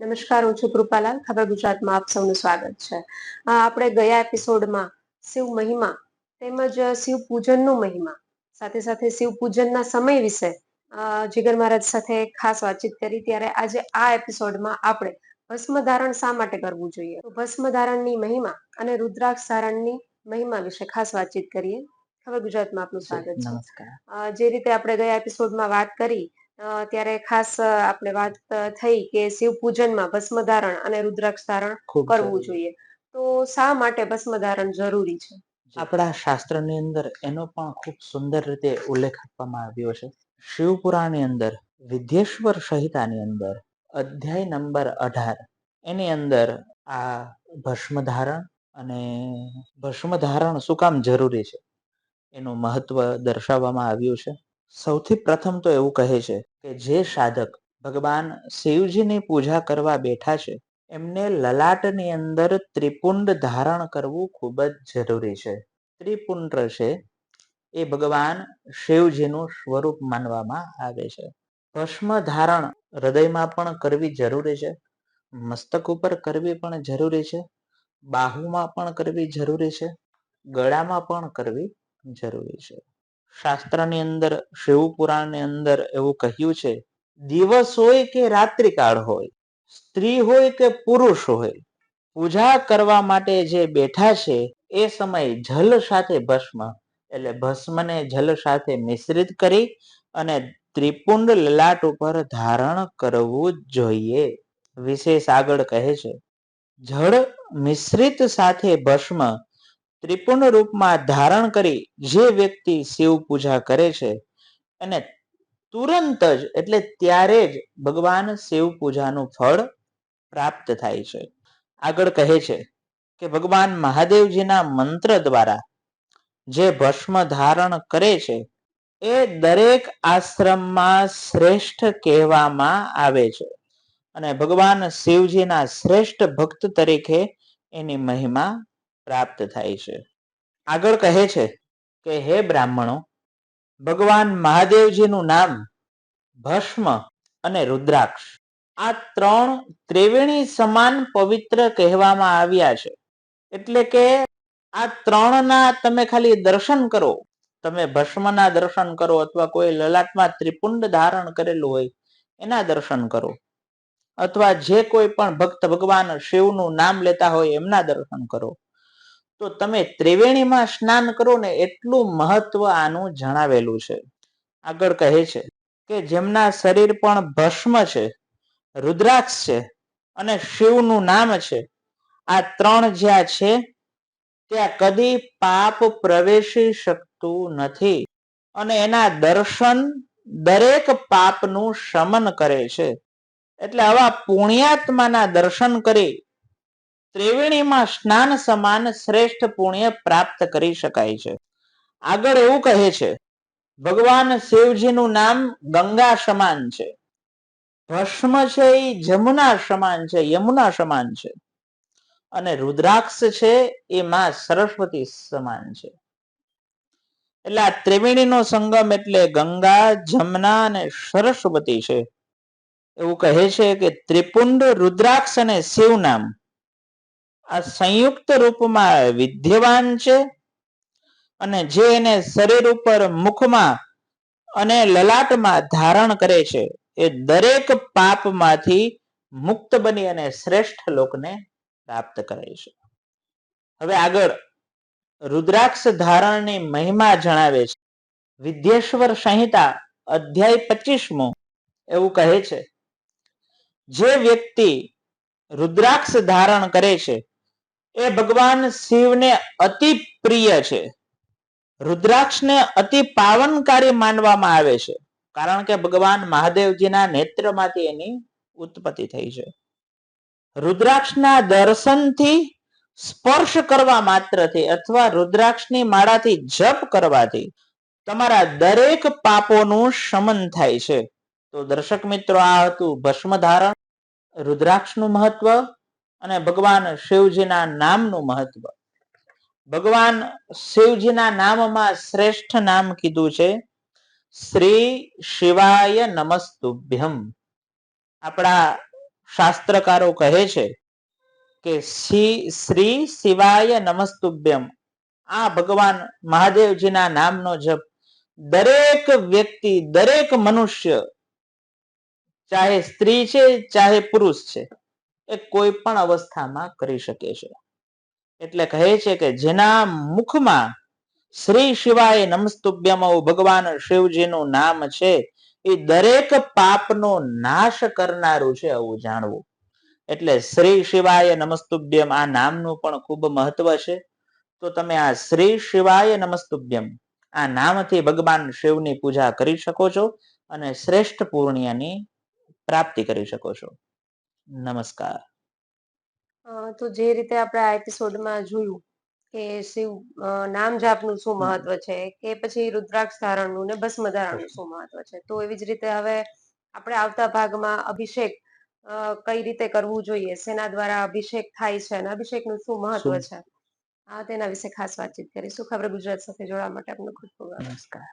નમસ્કાર હું છું કૃપાલાલ. ખબર ગુજરાતમાં આપ સૌનું સ્વાગત છે. આપણે ગયા એપિસોડમાં શિવ મહિમા તેમજ શિવ પૂજનનો મહિમા સાથે સાથે શિવ પૂજનના સમય વિશે જીગર મહારાજ સાથે ખાસ વાતચીત કરી. ત્યારે આજે આ એપિસોડમાં આપણે ભસ્મ ધારણ શા માટે કરવું જોઈએ? ભસ્મ ધારણની મહિમા અને રુદ્રાક્ષ ધારણની મહિમા વિશે ખાસ વાતચીત કરીએ. ખબર ગુજરાતમાં આપનું સ્વાગત છે. જે રીતે આપણે ગયા એપિસોડમાં વાત કરી ત્યારે ખાસ આપણે વાત થઈ કે શિવ પૂજનમાં ભસ્મ ધારણ અને રુદ્રાક્ષ ધારણ કરવું જોઈએ. તો શા માટે ભસ્મ ધારણ જરૂરી છે? આપણા શાસ્ત્રની અંદર એનો પણ ખૂબ સુંદર રીતે ઉલ્લેખ આપવામાં આવ્યો છે. શિવ પુરાણની અંદર વિદ્યેશ્વર સંહિતાની અંદર અધ્યાય નંબર અઢાર એની અંદર આ ભસ્મ ધારણ અને ભસ્મ ધારણ શું કામ જરૂરી છે? એનું મહત્વ દર્શાવવામાં આવ્યું છે. સૌથી પ્રથમ તો એવું કહે છે કે જે સાધક ભગવાન શિવજીની પૂજા કરવા બેઠા છે, એમને લલાટની અંદર ત્રિપુંડ ધારણ કરવું ખૂબ જ જરૂરી છે. ત્રિપુંડ છે એ ભગવાન શિવજીનું સ્વરૂપ માનવામાં આવે છે. ભસ્મ ધારણ હૃદયમાં પણ કરવી જરૂરી છે, મસ્તક ઉપર કરવી પણ જરૂરી છે, બાહુમાં પણ કરવી જરૂરી છે, ગળામાં પણ કરવી જરૂરી છે. શાસ્ત્રની અંદર, શિવ પુરાણની અંદર એવું કહ્યું છે, દિવસ હોય કે રાત્રિકાળ હોય, સ્ત્રી હોય કે પુરુષ હોય, પૂજા કરવા માટે જે બેઠા છે, એ સમય જલ સાથે ભસ્મ, એટલે ભસ્મને જલ સાથે મિશ્રિત કરી અને ત્રિપુંડ લલાટ ઉપર ધારણ કરવું જોઈએ. વિશેષ આગળ કહે છે, જળ મિશ્રિત સાથે ભસ્મ ત્રિપુંડ રૂપમાં ધારણ કરી જે વ્યક્તિ શિવ પૂજા કરે છે અને તુરંત જ, એટલે ત્યારે જ ભગવાન શિવ પૂજાનું ફળ પ્રાપ્ત થાય છે. આગળ કહે છે કે ભગવાન મહાદેવજીના મંત્ર દ્વારા જે ભસ્મ ધારણ કરે છે એ દરેક આશ્રમમાં શ્રેષ્ઠ કહેવામાં આવે છે. અને ભગવાન શિવજીના શ્રેષ્ઠ ભક્ત તરીકે એની મહિમા પ્રાપ્ત થાય છે. આગળ કહે છે કે, હે બ્રાહ્મણો, ભગવાન મહાદેવજીનું નામ ભસ્મ અને રુદ્રાક્ષ. આ ત્રણ ત્રિવેણી સમાન પવિત્ર કહેવામાં આવ્યા છે. એટલે કે, આ ત્રણના તમે ખાલી દર્શન કરો. તમે ભસ્મના દર્શન કરો અથવા કોઈ લલાટમાં ત્રિપુંડ ધારણ કરેલું હોય, એના દર્શન કરો. અથવા જે કોઈ પણ ભક્ત ભગવાન શિવનું નામ લેતા હોય, એમના દર્શન કરો. તો તમે ત્રિવેણીમાં સ્નાન કરો ને એટલું મહત્વ આનું જણાવેલું છે. આગળ કહે છે કે જેમના શરીર પણ ભસ્મ છે, રુદ્રાક્ષ છે અને શિવનું નામ છે. આ ત્રણ જ્યાં છે, ત્યાં કદી પાપ પ્રવેશી શકતું નથી અને એના દર્શન દરેક પાપનું શમન કરે છે. એટલે આવા પુણ્યાત્માના દર્શન કરી ત્રિવેણીમાં સ્નાન સમાન શ્રેષ્ઠ પુણ્ય પ્રાપ્ત કરી શકાય છે. આગળ એવું કહે છે, ભગવાન શિવજીનું નામ ગંગા સમાન છે. ભસ્મ છે એ જમુના સમાન છે, યમુના સમાન છે. અને રુદ્રાક્ષ છે એ માં સરસ્વતી સમાન છે. એટલે આ ત્રિવેણીનો સંગમ એટલે ગંગા, જમના અને સરસ્વતી છે. એવું કહે છે કે ત્રિપુંડ રુદ્રાક્ષ અને શિવ નામ આ સંયુક્ત રૂપમાં વિદ્યવાન છે અને જે એને શરીર ઉપર મુખમાં અને લલાટમાં ધારણ કરે છે, એ દરેક પાપમાંથી મુક્ત બની અને શ્રેષ્ઠ લોકને પ્રાપ્ત કરે છે. હવે આગળ રુદ્રાક્ષ ધારણની મહિમા જણાવે છે. વિદ્યેશ્વર સંહિતા અધ્યાય પચીસમો એવું કહે છે. જે વ્યક્તિ રુદ્રાક્ષ ધારણ કરે છે એ ભગવાન શિવને અતિ પ્રિય છે. રુદ્રાક્ષને અતિ પાવનકારી માનવામાં આવે છે. કારણ કે ભગવાન મહાદેવજીના નેત્રમાંથી એની ઉત્પત્તિ થઈ છે. રુદ્રાક્ષના દર્શનથી સ્પર્શ કરવા માત્રથી અથવા રુદ્રાક્ષની માળાથી જપ કરવાથી તમારા દરેક પાપોનું શમન થાય છે. તો દર્શક મિત્રો, આ હતું ભસ્મ ધારણ રુદ્રાક્ષનું મહત્વ અને ભગવાન શિવજીના નામનું મહત્વ. ભગવાન શિવજીના નામમાં શ્રેષ્ઠ નામ કીધું છે, શ્રી શિવાય નમસ્તુભ્યમ. આપણા શાસ્ત્રકારો કહે છે કે શ્રી શિવાય નમસ્તુભ્યમ. આ ભગવાન મહાદેવજીના નામનો જપ દરેક વ્યક્તિ, દરેક મનુષ્ય, ચાહે સ્ત્રી છે, ચાહે પુરુષ છે એ કોઈ પણ અવસ્થામાં કરી શકે છે. એટલે કહે છે કે જેના મુખમાં શ્રી શિવાય નમસ્તુભ્યમ ભગવાન શિવજીનું નામ છે, એ દરેક પાપનો નાશ કરનારું છે આવું જાણવું. એટલે શ્રી શિવાય નમસ્તુભ્યમ આ નામનું પણ ખૂબ મહત્વ છે. તો તમે આ શ્રી શિવાય નમસ્તુભ્યમ આ નામથી ભગવાન શિવની પૂજા કરી શકો છો અને શ્રેષ્ઠ પૂર્ણિયાની પ્રાપ્તિ કરી શકો છો. નમસ્કાર. તો જે રીતે આપણે આ એપિસોડમાં જોયું કે શિવ નામ જાપનું શું મહત્વ છે કે પછી રુદ્રાક્ષ ધારણનું ને ભસ્મ ધારણનું શું મહત્વ છે? તો એવી જ રીતે હવે આપણે આવતા ભાગમાં અભિષેક કઈ રીતે કરવું જોઈએ શેના દ્વારા અભિષેક થાય છે અને અભિષેકનું શું મહત્વ છે? આ તેના વિશે ખાસ વાતચીત કરીશું. ખબર ગુજરાત સાથે જોડવા માટે આપનો ખૂબ ખૂબ નમસ્કાર.